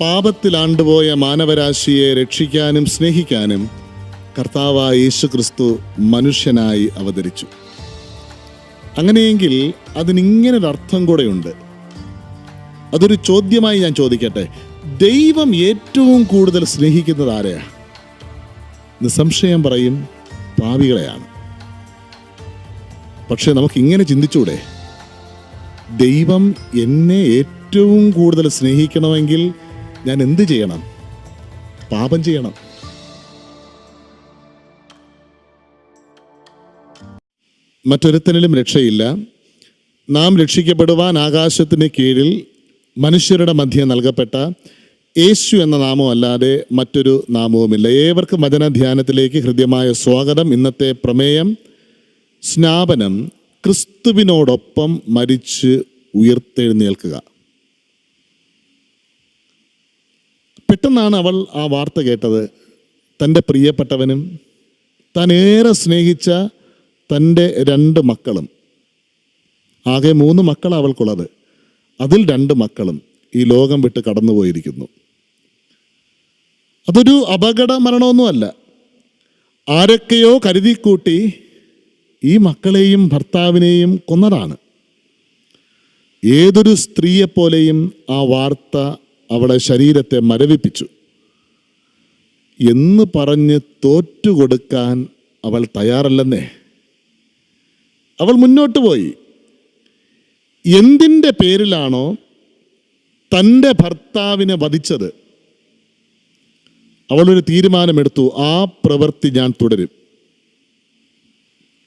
പാപത്തിലാണ്ടുപോയ മാനവരാശിയെ രക്ഷിക്കാനും സ്നേഹിക്കാനും കർത്താവായ യേശു ക്രിസ്തു മനുഷ്യനായി അവതരിച്ചു. അങ്ങനെയെങ്കിൽ അതിനിങ്ങനൊരർത്ഥം കൂടെയുണ്ട്. അതൊരു ചോദ്യമായി ഞാൻ ചോദിക്കട്ടെ. ദൈവം ഏറ്റവും കൂടുതൽ സ്നേഹിക്കുന്നത് ആരെയാ? നിസ്സംശയം പറയും പാവികളെയാണ് പക്ഷെ നമുക്ക് ഇങ്ങനെ ചിന്തിച്ചൂടെ? ദൈവം എന്നെ ഏറ്റവും കൂടുതൽ സ്നേഹിക്കണമെങ്കിൽ ഞാൻ എന്ത് ചെയ്യണം? പാപം ചെയ്യണം. മറ്റൊരുത്തനിലും രക്ഷയില്ല. നാം രക്ഷിക്കപ്പെടുവാൻ ആകാശത്തിന് കീഴിൽ മനുഷ്യരുടെ മധ്യ നൽകപ്പെട്ട യേശു എന്ന നാമം അല്ലാതെ മറ്റൊരു നാമവുമില്ല. ഏവർക്കും വചനധ്യാനത്തിലേക്ക് ഹൃദ്യമായ സ്വാഗതം. ഇന്നത്തെ പ്രമേയം സ്നാപനം ക്രിസ്തുവിനോടൊപ്പം മരിച്ച് ഉയർത്തെഴുന്നേൽക്കുക. പെട്ടെന്നാണ് അവൾ ആ വാർത്ത കേട്ടത്. തന്റെ പ്രിയപ്പെട്ടവനും താൻ സ്നേഹിച്ച തന്റെ രണ്ട് മക്കളും. ആകെ മൂന്ന് മക്കൾ അവൾക്കുള്ളത്. അതിൽ രണ്ട് മക്കളും ഈ ലോകം വിട്ട് കടന്നുപോയിരിക്കുന്നു. അതൊരു അപകട മരണമൊന്നുമല്ല. ആരൊക്കെയോ കരുതിക്കൂട്ടി ഈ മക്കളെയും ഭർത്താവിനെയും കൊന്നതാണ്. ഏതൊരു സ്ത്രീയെപ്പോലെയും ആ വാർത്ത അവളെ ശരീരത്തെ മരവിപ്പിച്ചു. എന്ന് പറഞ്ഞ് തോറ്റുകൊടുക്കാൻ അവൾ തയ്യാറല്ലെന്നേ. അവൾ മുന്നോട്ട് പോയി. എന്തിന്റെ പേരിലാണോ തന്റെ ഭർത്താവിനെ വധിച്ചത്? അവളൊരു തീരുമാനമെടുത്തു ആ പ്രവൃത്തി ഞാൻ തുടരും.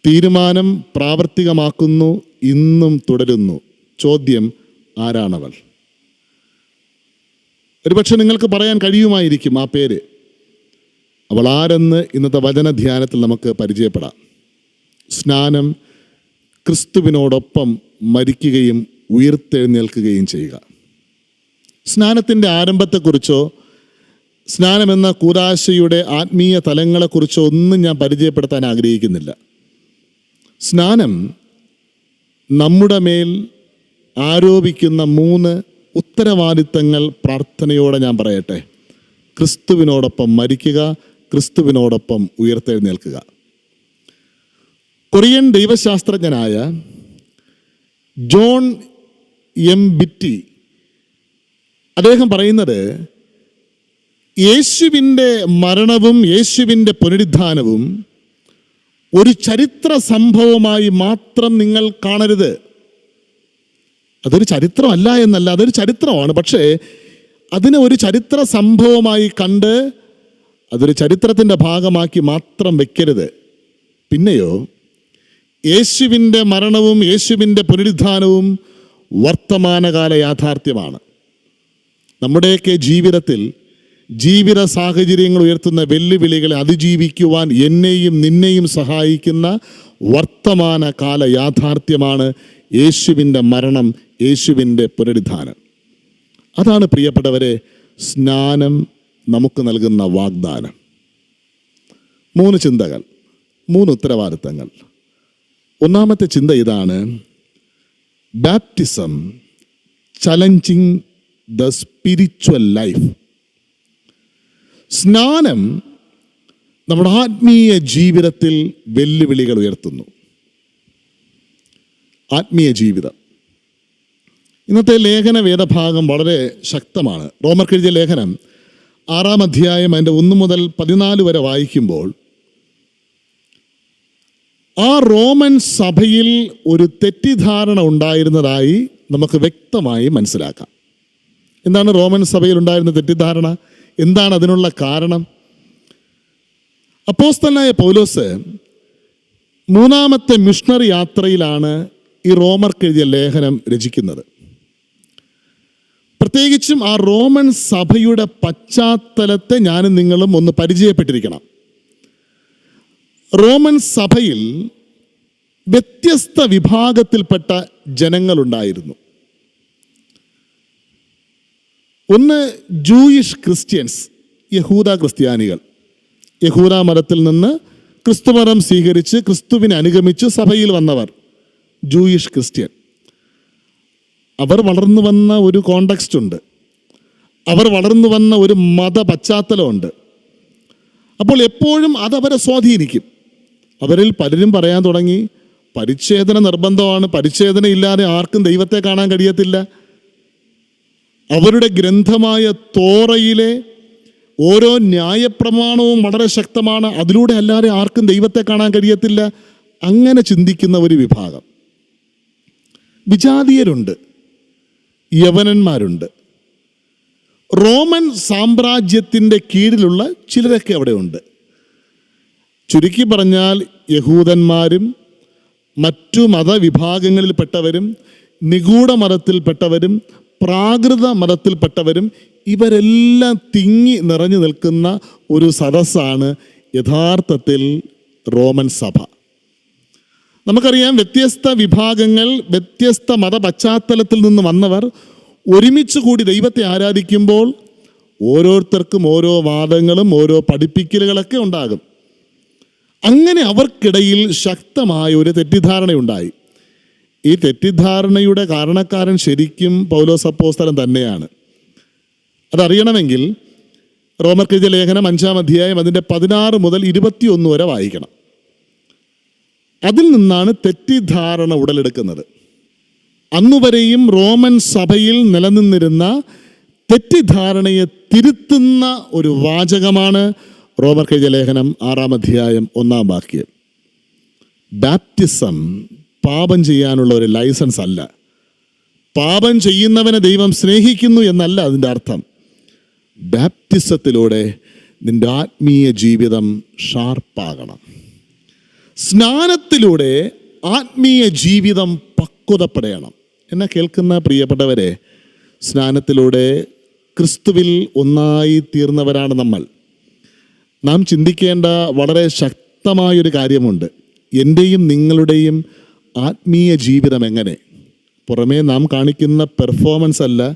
തീരുമാനം പ്രാവർത്തികമാക്കുന്നു ഇന്നും തുടരുന്നു. ചോദ്യം ആരാണവൾ? ഒരുപക്ഷെ നിങ്ങൾക്ക് പറയാൻ കഴിയുമായിരിക്കും ആ പേര്. അവൾ ആരെന്ന് ഇന്നത്തെ വചനധ്യാനത്തിൽ നമുക്ക് പരിചയപ്പെടാം. സ്നാനം ക്രിസ്തുവിനോടൊപ്പം മരിക്കുകയും ഉയർത്തെഴുന്നേൽക്കുകയും ചെയ്യുക. സ്നാനത്തിന്റെ ആരംഭത്തെക്കുറിച്ചോ സ്നാനം എന്ന കൂതാശയുടെ ആത്മീയ തലങ്ങളെക്കുറിച്ചോ ഒന്നും ഞാൻ പരിചയപ്പെടുത്താൻ ആഗ്രഹിക്കുന്നില്ല. സ്നാനം നമ്മുടെ മേൽ ആരോപിക്കുന്ന മൂന്ന് ഉത്തരവാദിത്തങ്ങൾ പ്രാർത്ഥനയോടെ ഞാൻ പറയട്ടെ. ക്രിസ്തുവിനോടൊപ്പം മരിക്കുക ക്രിസ്തുവിനോടൊപ്പം ഉയർത്തെഴുന്നേൽക്കുക. കൊറിയൻ ദൈവശാസ്ത്രജ്ഞനായ ജോൺ എം ബിറ്റി അദ്ദേഹം പറയുന്നത് യേശുവിന്റെ മരണവും യേശുവിന്റെ പുനരുദ്ധാനവും ഒരു ചരിത്ര സംഭവമായി മാത്രം നിങ്ങൾ കാണരുത്. അതൊരു ചരിത്രമല്ല എന്നല്ല അതൊരു ചരിത്രമാണ്. പക്ഷേ അതിനെ ഒരു ചരിത്ര സംഭവമായി കണ്ട് അതൊരു ചരിത്രത്തിന്റെ ഭാഗമാക്കി മാത്രം വെക്കരുത്. പിന്നെയോ യേശുവിന്റെ മരണവും യേശുവിന്റെ പുനരുദ്ധാനവും വർത്തമാനകാല യാഥാർത്ഥ്യമാണ്. നമ്മുടെയൊക്കെ ജീവിതത്തിൽ ജീവിത സാഹചര്യങ്ങൾ ഉയർത്തുന്ന വെല്ലുവിളികളെ അതിജീവിക്കുവാൻ എന്നെയും നിന്നെയും സഹായിക്കുന്ന വർത്തമാനകാല യാഥാർത്ഥ്യമാണ് യേശുവിന്റെ മരണം യേശുവിന്റെ പുനരുദ്ധാനം. അതാണ് പ്രിയപ്പെട്ടവരെ സ്നാനം നമുക്ക് നൽകുന്ന വാഗ്ദാനം. മൂന്ന് ചിന്തകൾ മൂന്ന് ഉത്തരവാദിത്തങ്ങൾ. ഒന്നാമത്തെ ചിന്ത ഇതാണ് baptism challenging the spiritual life സ്നാനം നമ്മുടെ ആത്മീയ ജീവിതത്തിൽ വെല്ലുവിളികൾ ഉയർത്തുന്നു. ആത്മീയ ജീവിതം. ഇന്നത്തെ ലേഖന വേദഭാഗം വളരെ ശക്തമാണ്. റോമർ എഴുതിയ ലേഖനം ആറാം അധ്യായം അതിന്റെ ഒന്ന് മുതൽ പതിനാല് വരെ വായിക്കുമ്പോൾ ആ റോമൻ സഭയിൽ ഒരു തെറ്റിദ്ധാരണ ഉണ്ടായിരുന്നതായി നമുക്ക് വ്യക്തമായി മനസ്സിലാക്കാം. എന്താണ് റോമൻ സഭയിൽ ഉണ്ടായിരുന്ന തെറ്റിദ്ധാരണ? എന്താണ് അതിനുള്ള കാരണം? അപ്പോസ്തനായ പൗലോസ് മൂന്നാമത്തെ മിഷണറി യാത്രയിലാണ് ഈ റോമർക്ക് എഴുതിയ ലേഖനം രചിക്കുന്നത്. പ്രത്യേകിച്ചും ആ റോമൻ സഭയുടെ പശ്ചാത്തലത്തെ ഞാനും നിങ്ങളും ഒന്ന് പരിചയപ്പെട്ടിരിക്കണം. റോമൻ സഭയിൽ വ്യത്യസ്ത വിഭാഗത്തിൽപ്പെട്ട ജനങ്ങളുണ്ടായിരുന്നു. ഒന്ന് ജൂയിഷ് ക്രിസ്ത്യൻസ് യഹൂദ ക്രിസ്ത്യാനികൾ. യഹൂദ മതത്തിൽ നിന്ന് ക്രിസ്തുമതം സ്വീകരിച്ച് ക്രിസ്തുവിനെ അനുഗമിച്ച് സഭയിൽ വന്നവർ ജൂയിഷ് ക്രിസ്ത്യൻ. അവർ വളർന്നു വന്ന ഒരു കോണ്ടക്സ്റ്റ് ഉണ്ട്. അവർ വളർന്നു വന്ന ഒരു മത പശ്ചാത്തലമുണ്ട് അപ്പോൾ എപ്പോഴും അതവരെ സ്വാധീനിക്കും. അവരിൽ പലരും പറയാൻ തുടങ്ങി പരിച്ഛേദന നിർബന്ധമാണ് പരിച്ഛേദന ഇല്ലാതെ ആർക്കും ദൈവത്തെ കാണാൻ കഴിയത്തില്ല. അവരുടെ ഗ്രന്ഥമായ തോറയിലെ ഓരോ ന്യായപ്രമാണവും വളരെ ശക്തമാണ്. അതിലൂടെ അല്ലാതെ ആർക്കും ദൈവത്തെ കാണാൻ കഴിയത്തില്ല. അങ്ങനെ ചിന്തിക്കുന്ന ഒരു വിഭാഗം. വിജാതീയരുണ്ട്. യവനന്മാരുണ്ട്. റോമൻ സാമ്രാജ്യത്തിന്റെ കീഴിലുള്ള ചിലരൊക്കെ അവിടെയുണ്ട്. ചുരുക്കി പറഞ്ഞാൽ യഹൂദന്മാരും മറ്റു മതവിഭാഗങ്ങളിൽപ്പെട്ടവരും നിഗൂഢ മതത്തിൽപ്പെട്ടവരും പ്രാകൃത മതത്തിൽപ്പെട്ടവരും ഇവരെല്ലാം തിങ്ങി നിറഞ്ഞു നിൽക്കുന്ന ഒരു സദസ്സാണ് യഥാർത്ഥത്തിൽ റോമൻ സഭ. നമുക്കറിയാം വ്യത്യസ്ത വിഭാഗങ്ങൾ വ്യത്യസ്ത മത പശ്ചാത്തലത്തിൽ നിന്ന് വന്നവർ ഒരുമിച്ച് കൂടി ദൈവത്തെ ആരാധിക്കുമ്പോൾ ഓരോരുത്തർക്കും ഓരോ വാദങ്ങളും ഓരോ പഠിപ്പിക്കലുകളൊക്കെ ഉണ്ടാകും. അങ്ങനെ അവർക്കിടയിൽ ശക്തമായ ഒരു തെറ്റിദ്ധാരണയുണ്ടായി. ഈ തെറ്റിദ്ധാരണയുടെ കാരണക്കാരൻ ശരിക്കും പൗലോസ് അപ്പോസ്തലൻ തന്നെയാണ്. അതറിയണമെങ്കിൽ റോമർക്കെഴുതിയ ലേഖനം അഞ്ചാം അധ്യായം അതിന്റെ പതിനാറ് മുതൽ ഇരുപത്തിയൊന്ന് വരെ വായിക്കണം. അതിൽ നിന്നാണ് തെറ്റിദ്ധാരണ ഉടലെടുക്കുന്നത്. അന്നുവരെയും റോമൻ സഭയിൽ നിലനിന്നിരുന്ന തെറ്റിദ്ധാരണയെ തിരുത്തുന്ന ഒരു വാചകമാണ് റോമർ കഴിഞ്ഞ ലേഖനം ആറാം അധ്യായം ഒന്നാം വാക്യം. ബാപ്റ്റിസം പാപം ചെയ്യാനുള്ള ഒരു ലൈസൻസ് അല്ല. പാപം ചെയ്യുന്നവനെ ദൈവം സ്നേഹിക്കുന്നു എന്നല്ല അതിന്റെ അർത്ഥം. ബാപ്റ്റിസത്തിലൂടെ നിന്റെ ആത്മീയ ജീവിതം ഷാർപ്പാകണം. സ്നാനത്തിലൂടെ ആത്മീയ ജീവിതം പക്വതപ്പെടണം. എന്നെ കേൾക്കുന്ന പ്രിയപ്പെട്ടവരെ സ്നാനത്തിലൂടെ ക്രിസ്തുവിൽ ഒന്നായി തീർന്നവരാണ് നമ്മൾ. നാം ചിന്തിക്കേണ്ട വളരെ ശക്തമായൊരു കാര്യമുണ്ട്. എന്റെയും നിങ്ങളുടെയും ആത്മീയ ജീവിതം എങ്ങനെ? പുറമേ നാം കാണിക്കുന്ന പെർഫോമൻസ് അല്ല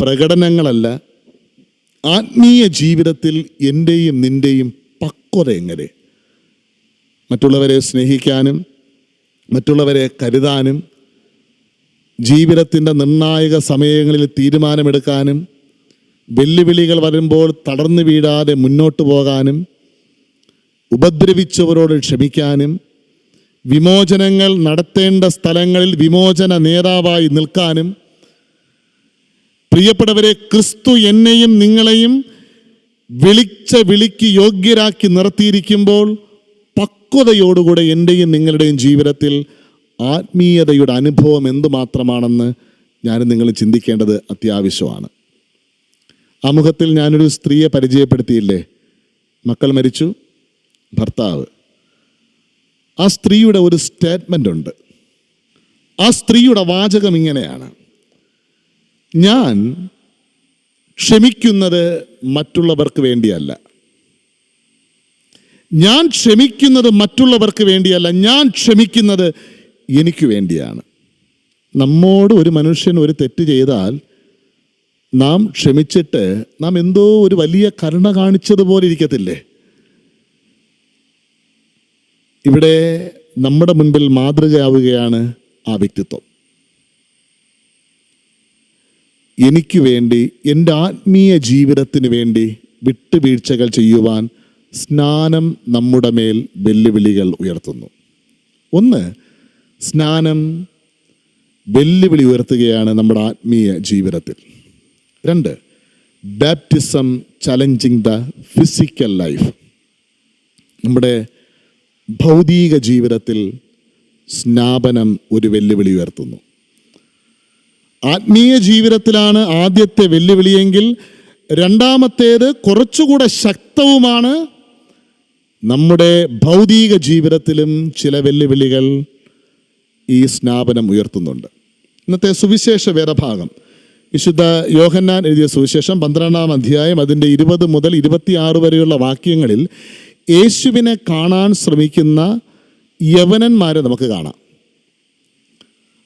പ്രകടനങ്ങളല്ല ആത്മീയ ജീവിതത്തിൽ എന്റെയും നിന്റെയും പക്വത എങ്ങനെ? മറ്റുള്ളവരെ സ്നേഹിക്കാനും മറ്റുള്ളവരെ കരുതാനും ജീവിതത്തിന്റെ നിർണായക സമയങ്ങളിൽ തീരുമാനമെടുക്കാനും വെല്ലുവിളികൾ വരുമ്പോൾ തളർന്നു വീഴാതെ മുന്നോട്ട് പോകാനും ഉപദ്രവിച്ചവരോട് ക്ഷമിക്കാനും വിമോചനങ്ങൾ നടത്തേണ്ട സ്ഥലങ്ങളിൽ വിമോചന നേതാവായി നിൽക്കാനും പ്രിയപ്പെട്ടവരെ ക്രിസ്തു എന്നെയും നിങ്ങളെയും വിളിച്ച വിളിക്ക് യോഗ്യരാക്കി നിർത്തിയിരിക്കുമ്പോൾ പക്വതയോടുകൂടെ എന്റെയും നിങ്ങളുടെയും ജീവിതത്തിൽ ആത്മീയതയുടെ അനുഭവം എന്തുമാത്രമാണെന്ന് ഞാൻ നിങ്ങൾ ചിന്തിക്കേണ്ടത് അത്യാവശ്യമാണ്. ആമുഖത്തിൽ ഞാനൊരു സ്ത്രീയെ പരിചയപ്പെടുത്തിയില്ലേ? മക്കൾ മരിച്ചു ഭർത്താവ്. ആ സ്ത്രീയുടെ ഒരു സ്റ്റേറ്റ്മെന്റ് ഉണ്ട്. ആ സ്ത്രീയുടെ വാചകം ഇങ്ങനെയാണ്. ഞാൻ ക്ഷമിക്കുന്നത് മറ്റുള്ളവർക്ക് വേണ്ടിയല്ല. ഞാൻ ക്ഷമിക്കുന്നത് മറ്റുള്ളവർക്ക് വേണ്ടിയല്ല ഞാൻ ക്ഷമിക്കുന്നത് എനിക്ക് വേണ്ടിയാണ്. നമ്മോട് ഒരു മനുഷ്യൻ ഒരു തെറ്റ് ചെയ്താൽ നാം ക്ഷമിച്ചിട്ട് നാം എന്തോ ഒരു വലിയ കരുണ കാണിച്ചതുപോലെ ഇരിക്കത്തില്ലേ? ഇവിടെ നമ്മുടെ മുൻപിൽ മാതൃകയാവുകയാണ് ആ വ്യക്തിത്വം. എനിക്ക് വേണ്ടി എന്റെ ആത്മീയ ജീവിതത്തിന് വേണ്ടി വിട്ടുവീഴ്ചകൾ ചെയ്യുവാൻ സ്നാനം നമ്മുടെ മേൽ വെല്ലുവിളികൾ ഉയർത്തുന്നു. ഒന്ന് സ്നാനം വെല്ലുവിളി ഉയർത്തുകയാണ് നമ്മുടെ ആത്മീയ ജീവിതത്തിൽ. രണ്ട് baptism challenging the physical life നമ്മുടെ ഭൗതിക ജീവിതത്തിൽ സ്നാപനം ഒരു വെല്ലുവിളി ഉയർത്തുന്നു. ആത്മീയ ജീവിതത്തിലാണ് ആദ്യത്തെ വെല്ലുവിളിയെങ്കിൽ രണ്ടാമത്തേത് കുറച്ചുകൂടെ ശക്തവുമാണ് നമ്മുടെ ഭൗതിക ജീവിതത്തിലും ചില വെല്ലുവിളികൾ ഈ സ്നാപനം ഉയർത്തുന്നുണ്ട്. ഇന്നത്തെ സുവിശേഷ വേദഭാഗം. വിശുദ്ധ യോഹന്നാൻ എഴുതിയ സുവിശേഷം പന്ത്രണ്ടാം അധ്യായം അതിന്റെ ഇരുപത് മുതൽ ഇരുപത്തിയാറ് വരെയുള്ള വാക്യങ്ങളിൽ യേശുവിനെ കാണാൻ ശ്രമിക്കുന്ന യവനന്മാരെ നമുക്ക് കാണാം.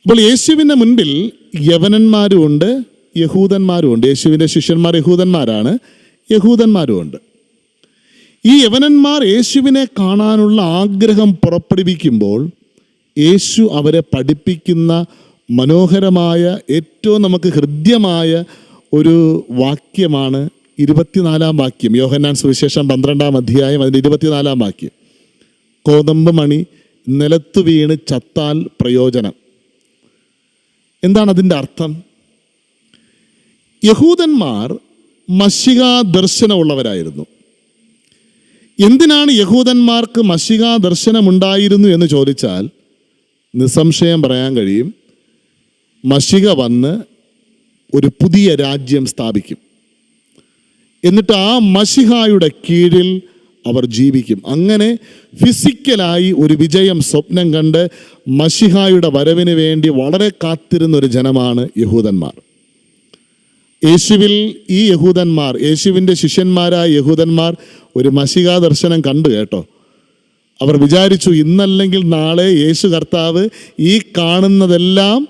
അപ്പോൾ യേശുവിന്റെ മുൻപിൽ യവനന്മാരും ഉണ്ട് യഹൂദന്മാരും ഉണ്ട്. യേശുവിന്റെ ശിഷ്യന്മാർ യഹൂദന്മാരാണ് യഹൂദന്മാരും ഉണ്ട്. ഈ യവനന്മാർ യേശുവിനെ കാണാനുള്ള ആഗ്രഹം പുറപ്പെടുവിക്കുമ്പോൾ യേശു അവരെ പഠിപ്പിക്കുന്ന മനോഹരമായ ഏറ്റവും നമുക്ക് ഹൃദ്യമായ ഒരു വാക്യമാണ് ഇരുപത്തിനാലാം വാക്യം. യോഹന്നാൻ സുവിശേഷം പന്ത്രണ്ടാം അധ്യായം അതിന്റെ ഇരുപത്തിനാലാം വാക്യം. കോതമ്പ് മണി നിലത്തു വീണ് ചത്താൽ പ്രയോജനം. എന്താണ് അതിന്റെ അർത്ഥം? യഹൂദന്മാർ മഷിക ദർശനമുള്ളവരായിരുന്നു എന്തിനാണ് യഹൂദന്മാർക്ക് മഷിക ദർശനമുണ്ടായിരുന്നു എന്ന് ചോദിച്ചാൽ നിസ്സംശയം പറയാൻ കഴിയും. മഷിക വന്ന് ഒരു പുതിയ രാജ്യം സ്ഥാപിക്കും. എന്നിട്ട് ആ മഷിഹായുടെ കീഴിൽ അവർ ജീവിക്കും. അങ്ങനെ ഫിസിക്കലായി ഒരു വിജയം സ്വപ്നം കണ്ട് മഷിഹായുടെ വരവിന് വേണ്ടി വളരെ കാത്തിരുന്ന ഒരു ജനമാണ് യഹൂദന്മാർ. യേശുവിൽ ഈ യഹൂദന്മാർ യേശുവിന്റെ ശിഷ്യന്മാരായ യഹൂദന്മാർ ഒരു മസികാ ദർശനം കണ്ടു കേട്ടോ. അവർ വിചാരിച്ചു ഇന്നല്ലെങ്കിൽ നാളെ യേശു കർത്താവ് ഈ കാണുന്നതെല്ലാം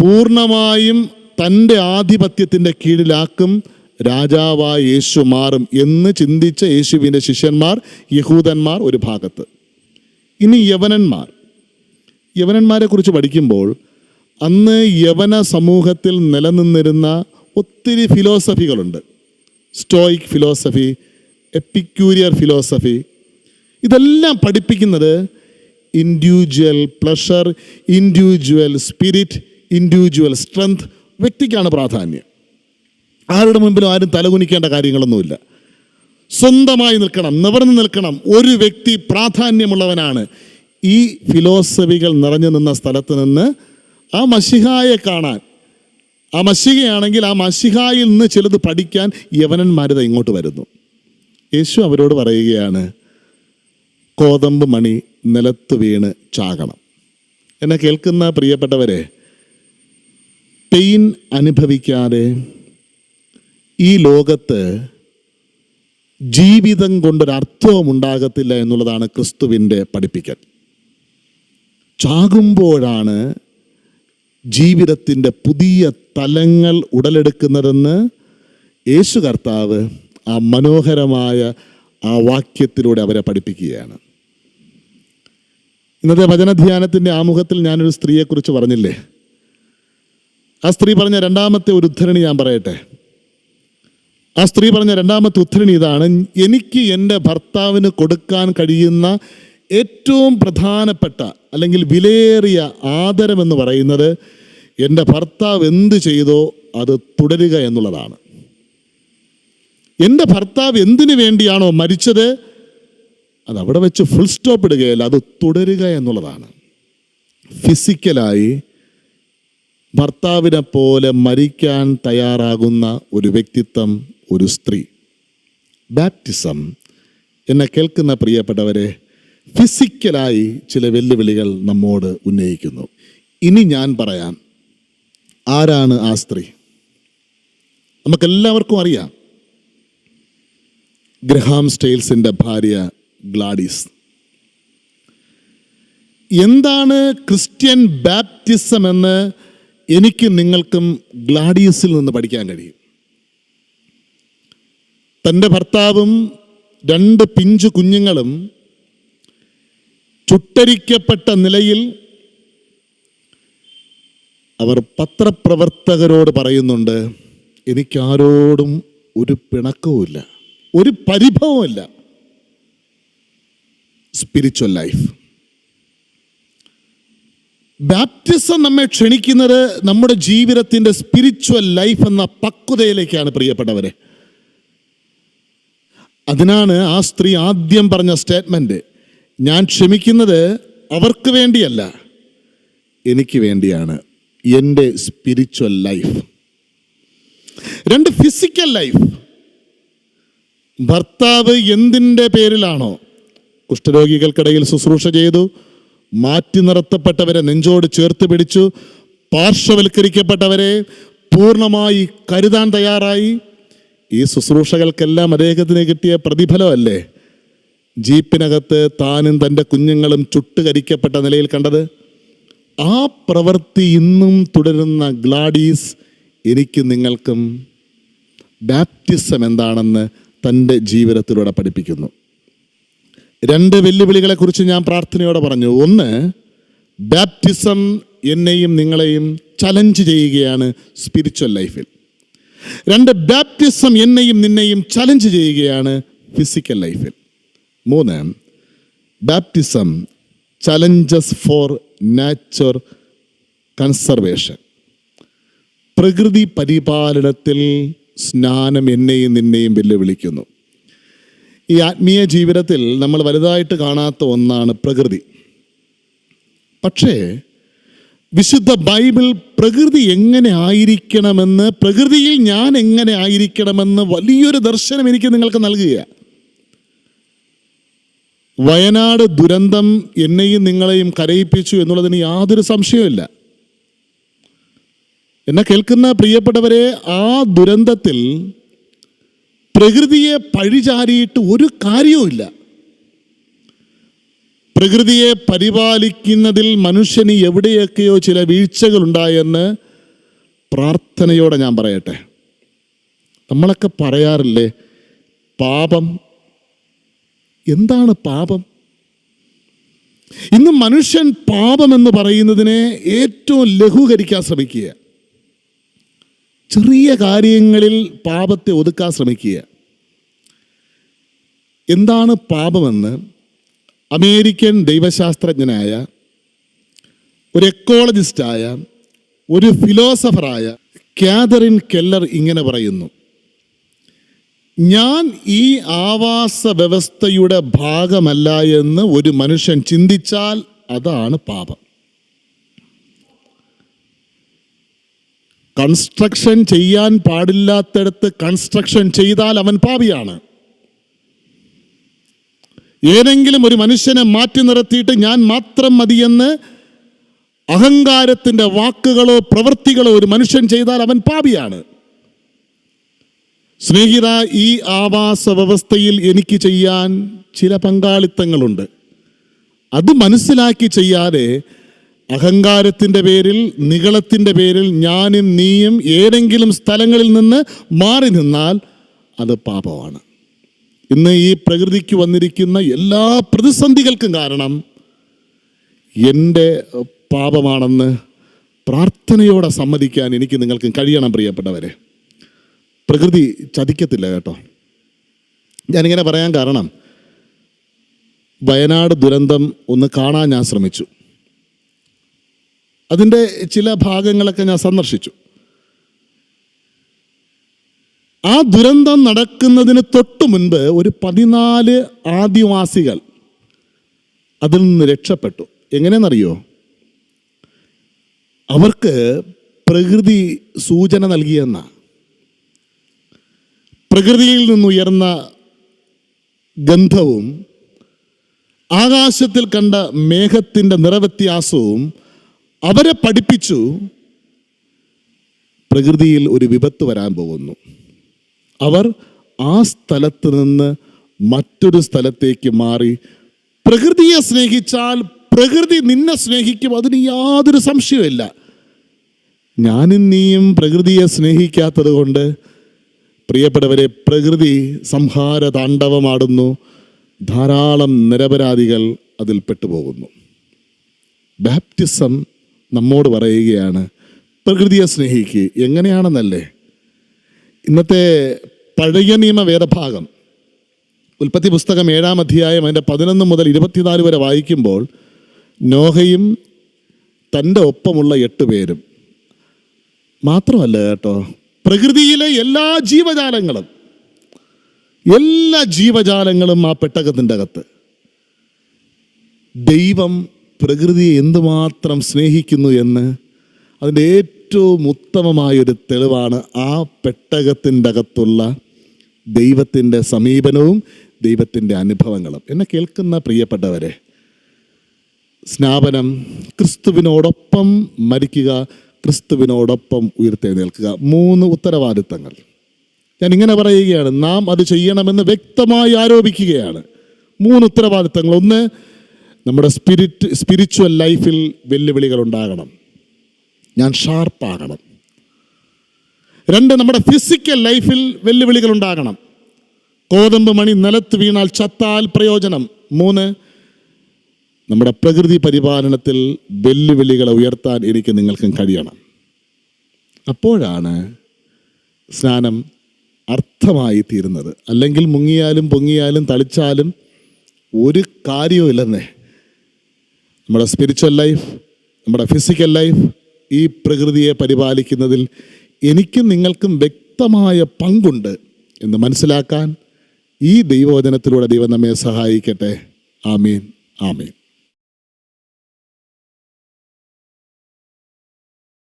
പൂർണമായും തന്റെ ആധിപത്യത്തിന്റെ കീഴിലാക്കും രാജാവായ യേശു മാറും എന്ന് ചിന്തിച്ച യേശുവിന്റെ ശിഷ്യന്മാർ യഹൂദന്മാർ ഒരു ഭാഗത്ത്. ഇനി യവനന്മാർ. യവനന്മാരെ കുറിച്ച് പഠിക്കുമ്പോൾ അന്ന് യവന സമൂഹത്തിൽ നിലനിന്നിരുന്ന ഒത്തിരി ഫിലോസഫികളുണ്ട്. സ്റ്റോയിക് ഫിലോസഫി എപ്പിക്യൂരിയർ ഫിലോസഫി ഇതെല്ലാം പഠിപ്പിക്കുന്നത് individual pleasure individual spirit individual strength വ്യക്തിക്കാണ് പ്രാധാന്യം. ആരുടെ മുമ്പിലും ആരും തലകുനിക്കേണ്ട കാര്യങ്ങളൊന്നുമില്ല. സ്വന്തമായി നിൽക്കണം നിവർന്ന് നിൽക്കണം. ഒരു വ്യക്തി പ്രാധാന്യമുള്ളവനാണ്. ഈ ഫിലോസഫികൾ നിറഞ്ഞു നിന്ന സ്ഥലത്ത് നിന്ന് ആ മഷിഹായെ കാണാൻ. ആ മഷികയാണെങ്കിൽ ആ മഷിഹായിൽ നിന്ന് ചിലത് പഠിക്കാൻ യവനന്മാരുത ഇങ്ങോട്ട് വരുന്നു. യേശു അവരോട് പറയുകയാണ് കോതമ്പ് മണി നിലത്ത് വീണ് ചാകണം. എന്നെ കേൾക്കുന്ന പ്രിയപ്പെട്ടവരെ പെയിൻ അനുഭവിക്കാതെ ഈ ലോകത്ത് ജീവിതം കൊണ്ടൊരർത്ഥവും ഉണ്ടാകത്തില്ല എന്നുള്ളതാണ് ക്രിസ്തുവിന്റെ പഠിപ്പിക്കൽ. ചാകുമ്പോഴാണ് ജീവിതത്തിന്റെ പുതിയ തലങ്ങൾ ഉടലെടുക്കുന്നതെന്ന് യേശു കർത്താവ് ആ മനോഹരമായ ആ വാക്യത്തിലൂടെ അവരെ പഠിപ്പിക്കുകയാണ്. ഇന്നത്തെ വചനധ്യാനത്തിന്റെ ആമുഖത്തിൽ ഞാനൊരു സ്ത്രീയെക്കുറിച്ച് പറഞ്ഞില്ലേ? ആ സ്ത്രീ പറഞ്ഞ രണ്ടാമത്തെ ഒരു ഉദ്ധരണി ഞാൻ പറയട്ടെ. ആ സ്ത്രീ പറഞ്ഞ രണ്ടാമത്തെ ഉദ്ധരണി ഇതാണ് എനിക്ക് എന്റെ ഭർത്താവിന് കൊടുക്കാൻ കഴിയുന്ന ഏറ്റവും പ്രധാനപ്പെട്ട അല്ലെങ്കിൽ വിലയേറിയ ആദരമെന്ന് പറയുന്നത് എന്റെ ഭർത്താവ് എന്ത് ചെയ്തോ അത് തുടരുക എന്നുള്ളതാണ്. എന്റെ ഭർത്താവ് എന്തിനു വേണ്ടിയാണോ മരിച്ചത്? അത് അവിടെ വെച്ച് ഫുൾ സ്റ്റോപ്പ് ഇടുകയല്ല അത് തുടരുക എന്നുള്ളതാണ്. ഫിസിക്കലായി ഭർത്താവിനെ പോലെ മരിക്കാൻ തയ്യാറാകുന്ന ഒരു വ്യക്തിത്വം ഒരു സ്ത്രീ. ബാപ്റ്റിസം എന്നെ കേൾക്കുന്ന പ്രിയപ്പെട്ടവരെ ഫിസിക്കലായി ചില വെല്ലുവിളികൾ നമ്മോട് ഉന്നയിക്കുന്നു. ഇനി ഞാൻ പറയാം ആരാണ് ആ സ്ത്രീ? നമുക്കെല്ലാവർക്കും അറിയാം ഗ്രഹാം സ്റ്റെയിൽസിന്റെ ഭാര്യ ഗ്ലാഡീസ്. എന്താണ് ക്രിസ്ത്യൻ ബാപ്റ്റിസം എന്ന് എനിക്ക് നിങ്ങൾക്കും ഗ്ലാഡിയസിൽ നിന്ന് പഠിക്കാൻ കഴിയും. തന്റെ ഭർത്താവും രണ്ട് പിഞ്ചു കുഞ്ഞുങ്ങളും ചുട്ടരിക്കപ്പെട്ട നിലയിൽ അവർ പത്രപ്രവർത്തകരോട് പറയുന്നുണ്ട് എനിക്കാരോടും ഒരു പിണക്കവുമില്ല ഒരു പരിഭവമില്ല സ്പിരിച്വൽ ലൈഫ് ബാപ്റ്റിസം നമ്മെ ക്ഷണിക്കുന്നത് നമ്മുടെ ജീവിതത്തിന്റെ സ്പിരിച്വൽ ലൈഫ് എന്ന പക്വതയിലേക്കാണ് പ്രിയപ്പെട്ടവരെ. അതിനാണ് ആ സ്ത്രീ ആദ്യം പറഞ്ഞ സ്റ്റേറ്റ്മെന്റ് ഞാൻ ക്ഷമിക്കുന്നത് അവർക്ക് വേണ്ടിയല്ല. എനിക്ക് വേണ്ടിയാണ് എന്റെ സ്പിരിച്വൽ ലൈഫ് രണ്ട് ഫിസിക്കൽ ലൈഫ് ഭർത്താവ് എന്തിന്റെ പേരിലാണോ കുഷ്ഠരോഗികൾക്കിടയിൽ ശുശ്രൂഷ ചെയ്തു മാറ്റി നിർത്തപ്പെട്ടവരെ നെഞ്ചോട് ചേർത്ത് പിടിച്ചു പാർശ്വവൽക്കരിക്കപ്പെട്ടവരെ പൂർണമായി കരുതാൻ തയ്യാറായി. ഈ ശുശ്രൂഷകൾക്കെല്ലാം അദ്ദേഹത്തിന് കിട്ടിയ പ്രതിഫലമല്ലേ? ജീപ്പിനകത്ത് താനും തന്റെ കുഞ്ഞുങ്ങളും ചുട്ടുകരിക്കപ്പെട്ട നിലയിൽ കണ്ടത് ആ പ്രവൃത്തി ഇന്നും തുടരുന്ന ഗ്ലാഡീസ് എനിക്ക് നിങ്ങൾക്കും ബാപ്റ്റിസം എന്താണെന്ന് തന്റെ ജീവിതത്തിലൂടെ പഠിപ്പിക്കുന്നു. രണ്ട് വെല്ലുവിളികളെക്കുറിച്ച് ഞാൻ പ്രാർത്ഥനയോടെ പറഞ്ഞു. ഒന്ന് ബാപ്റ്റിസം എന്നെയും നിങ്ങളെയും ചലഞ്ച് ചെയ്യുകയാണ് സ്പിരിച്വൽ ലൈഫിൽ. രണ്ട് ബാപ്റ്റിസം എന്നെയും നിന്നെയും ചലഞ്ച് ചെയ്യുകയാണ് ഫിസിക്കൽ ലൈഫിൽ. മൂന്ന് baptism challenges for nature conservation പ്രകൃതി പരിപാലനത്തിൽ സ്നാനം എന്നെയും നിന്നെയും വെല്ലുവിളിക്കുന്നു. ഈ ആത്മീയ ജീവിതത്തിൽ നമ്മൾ വലുതായിട്ട് കാണാത്ത ഒന്നാണ് പ്രകൃതി. പക്ഷേ വിശുദ്ധ ബൈബിൾ പ്രകൃതി എങ്ങനെ ആയിരിക്കണമെന്ന് പ്രകൃതിയിൽ ഞാൻ എങ്ങനെ ആയിരിക്കണമെന്ന് വലിയൊരു ദർശനം എനിക്ക് നിങ്ങൾക്ക് നൽകുകയാണ്. വയനാട് ദുരന്തം എന്നെയും നിങ്ങളെയും കരയിപ്പിച്ചു എന്നുള്ളതിന് യാതൊരു സംശയവുമില്ല എന്നെ കേൾക്കുന്ന പ്രിയപ്പെട്ടവരെ ആ ദുരന്തത്തിൽ പ്രകൃതിയെ പഴിചാരിയിട്ട് ഒരു കാര്യവുമില്ല പ്രകൃതിയെ പരിപാലിക്കുന്നതിൽ മനുഷ്യന് എവിടെയൊക്കെയോ ചില വീഴ്ചകളുണ്ടായെന്ന് പ്രാർത്ഥനയോടെ ഞാൻ പറയട്ടെ. നമ്മളൊക്കെ പറയാറില്ലേ പാപം എന്താണ് പാപം? ഇന്ന് മനുഷ്യൻ പാപം എന്ന് പറയുന്നതിനെ ഏറ്റവും ലഘൂകരിക്കാൻ ശ്രമിക്കുക. ചെറിയ കാര്യങ്ങളിൽ പാപത്തെ ഒതുക്കാൻ ശ്രമിക്കുക. എന്താണ് പാപമെന്ന് അമേരിക്കൻ ദൈവശാസ്ത്രജ്ഞനായ ഒരു എക്കോളജിസ്റ്റായ ഒരു ഫിലോസഫറായ കാതറിൻ കെല്ലർ ഇങ്ങനെ പറയുന്നു. ഞാൻ ഈ ആവാസ വ്യവസ്ഥയുടെ ഭാഗമല്ല എന്ന് ഒരു മനുഷ്യൻ ചിന്തിച്ചാൽ അതാണ് പാപം. കൺസ്ട്രക്ഷൻ ചെയ്യാൻ പാടില്ലാത്തടത്ത് കൺസ്ട്രക്ഷൻ ചെയ്താൽ അവൻ പാപിയാണ്. ഏതെങ്കിലും ഒരു മനുഷ്യനെ മാറ്റി നിർത്തിയിട്ട് ഞാൻ മാത്രം മതിയെന്ന് അഹങ്കാരത്തിന്റെ വാക്കുകളോ പ്രവൃത്തികളോ ഒരു മനുഷ്യൻ ചെയ്താൽ അവൻ പാപിയാണ്. സ്നേഹിത ഈ ആവാസ വ്യവസ്ഥയിൽ എനിക്ക് ചെയ്യാൻ ചില പങ്കാളിത്തങ്ങളുണ്ട്. അത് മനസ്സിലാക്കി ചെയ്യാതെ അഹങ്കാരത്തിന്റെ പേരിൽ നികളത്തിന്റെ പേരിൽ ഞാനും നീയും ഏതെങ്കിലും സ്ഥലങ്ങളിൽ നിന്ന് മാറി നിന്നാൽ അത് പാപമാണ്. ഇന്ന് ഈ പ്രകൃതിക്ക് വന്നിരിക്കുന്ന എല്ലാ പ്രതിസന്ധികൾക്കും കാരണം എന്റെ പാപമാണെന്ന് പ്രാർത്ഥനയോടെ സമ്മതിക്കാൻ എനിക്ക് നിങ്ങൾക്ക് കഴിയണം പ്രിയപ്പെട്ടവരെ. പ്രകൃതി ചതിക്കത്തില്ല കേട്ടോ. ഞാനിങ്ങനെ പറയാൻ കാരണം വയനാട് ദുരന്തം ഒന്ന് കാണാൻ ഞാൻ ശ്രമിച്ചു. അതിന്റെ ചില ഭാഗങ്ങളൊക്കെ ഞാൻ സന്ദർശിച്ചു. ആ ദുരന്തം നടക്കുന്നതിന് തൊട്ടു മുൻപ് ഒരു പതിനാല് ആദിവാസികൾ അതിൽ നിന്ന് രക്ഷപ്പെട്ടു. എങ്ങനെയെന്നറിയോ? അവർക്ക് പ്രകൃതി സൂചന നൽകിയെന്ന. പ്രകൃതിയിൽ നിന്നുയർന്ന ഗന്ധവും ആകാശത്തിൽ കണ്ട മേഘത്തിന്റെ നിറവ്യത്യാസവും അവരെ പഠിപ്പിച്ചു പ്രകൃതിയിൽ ഒരു വിപത്ത് വരാൻ പോകുന്നു. അവർ ആ സ്ഥലത്ത് നിന്ന് മറ്റൊരു സ്ഥലത്തേക്ക് മാറി പ്രകൃതിയെ സ്നേഹിച്ചാൽ പ്രകൃതി നിന്നെ സ്നേഹിക്കും അതിന് യാതൊരു സംശയമില്ല ഞാനും നീയും പ്രകൃതിയെ സ്നേഹിക്കാത്തത് കൊണ്ട് പ്രിയപ്പെട്ടവരെ പ്രകൃതി സംഹാര താണ്ഡവമാടുന്നു ധാരാളം നിരപരാധികൾ അതിൽ പെട്ടുപോകുന്നു. ബാപ്റ്റിസം നമ്മോട് പറയുകയാണ് പ്രകൃതിയെ സ്നേഹിക്കുക എങ്ങനെയാണെന്നല്ലേ? ഇന്നത്തെ പഴയ നിയമ വേദഭാഗം ഉൽപ്പത്തി പുസ്തകം ഏഴാം അധ്യായം അതിന്റെ പതിനൊന്ന് മുതൽ ഇരുപത്തിനാല് വരെ വായിക്കുമ്പോൾ നോഹയും തന്റെ ഒപ്പമുള്ള എട്ട് പേരും മാത്രമല്ല കേട്ടോ പ്രകൃതിയിലെ എല്ലാ ജീവജാലങ്ങളും എല്ലാ ജീവജാലങ്ങളും ആ പെട്ടകത്തിന്റെ അകത്ത്. ദൈവം പ്രകൃതിയെ എന്തുമാത്രം സ്നേഹിക്കുന്നു എന്ന് അതിന്റെ ഏറ്റവും ഉത്തമമായൊരു തെളിവാണ് ആ പെട്ടകത്തിന്റെ അകത്തുള്ള ദൈവത്തിന്റെ സമീപനവും ദൈവത്തിന്റെ അനുഭവങ്ങളും. എന്നെ കേൾക്കുന്ന പ്രിയപ്പെട്ടവരെ സ്നാപനം ക്രിസ്തുവിനോടൊപ്പം മരിക്കുക ക്രിസ്തുവിനോടൊപ്പം നിൽക്കുക മൂന്ന് ഉത്തരവാദിത്തങ്ങൾ. ഞാൻ ഇങ്ങനെ പറയുകയാണ് നാം അത് ചെയ്യണമെന്ന് വ്യക്തമായി ആരോപിക്കുകയാണ്. മൂന്ന് ഉത്തരവാദിത്തങ്ങൾ. ഒന്ന് നമ്മുടെ സ്പിരിറ്റ് സ്പിരിച്വൽ ലൈഫിൽ വെല്ലുവിളികൾ ഉണ്ടാകണം. ഞാൻ ഷാർപ്പാകണം. രണ്ട് നമ്മുടെ ഫിസിക്കൽ ലൈഫിൽ വെല്ലുവിളികൾ ഉണ്ടാകണം. കോതമ്പ് മണി നിലത്ത് വീണാൽ ചത്താൽ പ്രയോജനം. മൂന്ന് നമ്മുടെ പ്രകൃതി പരിപാലനത്തിൽ വെല്ലുവിളികളെ ഉയർത്താൻ എനിക്ക് നിങ്ങൾക്കും കഴിയണം. അപ്പോഴാണ് സ്നാനം അർത്ഥമായി തീരുന്നത്. അല്ലെങ്കിൽ മുങ്ങിയാലും പൊങ്ങിയാലും തളിച്ചാലും ഒരു കാര്യവും ഇല്ലെന്നേ നമ്മുടെ സ്പിരിച്വൽ ലൈഫ് നമ്മുടെ ഫിസിക്കൽ ലൈഫ് ഈ പ്രകൃതിയെ പരിപാലിക്കുന്നതിൽ എനിക്കും നിങ്ങൾക്കും വ്യക്തമായ പങ്കുണ്ട് എന്ന് മനസ്സിലാക്കാൻ ഈ ദൈവവചനത്തിലൂടെ ദൈവം നമ്മെ സഹായിക്കട്ടെ. ആമീൻ. ആമീൻ.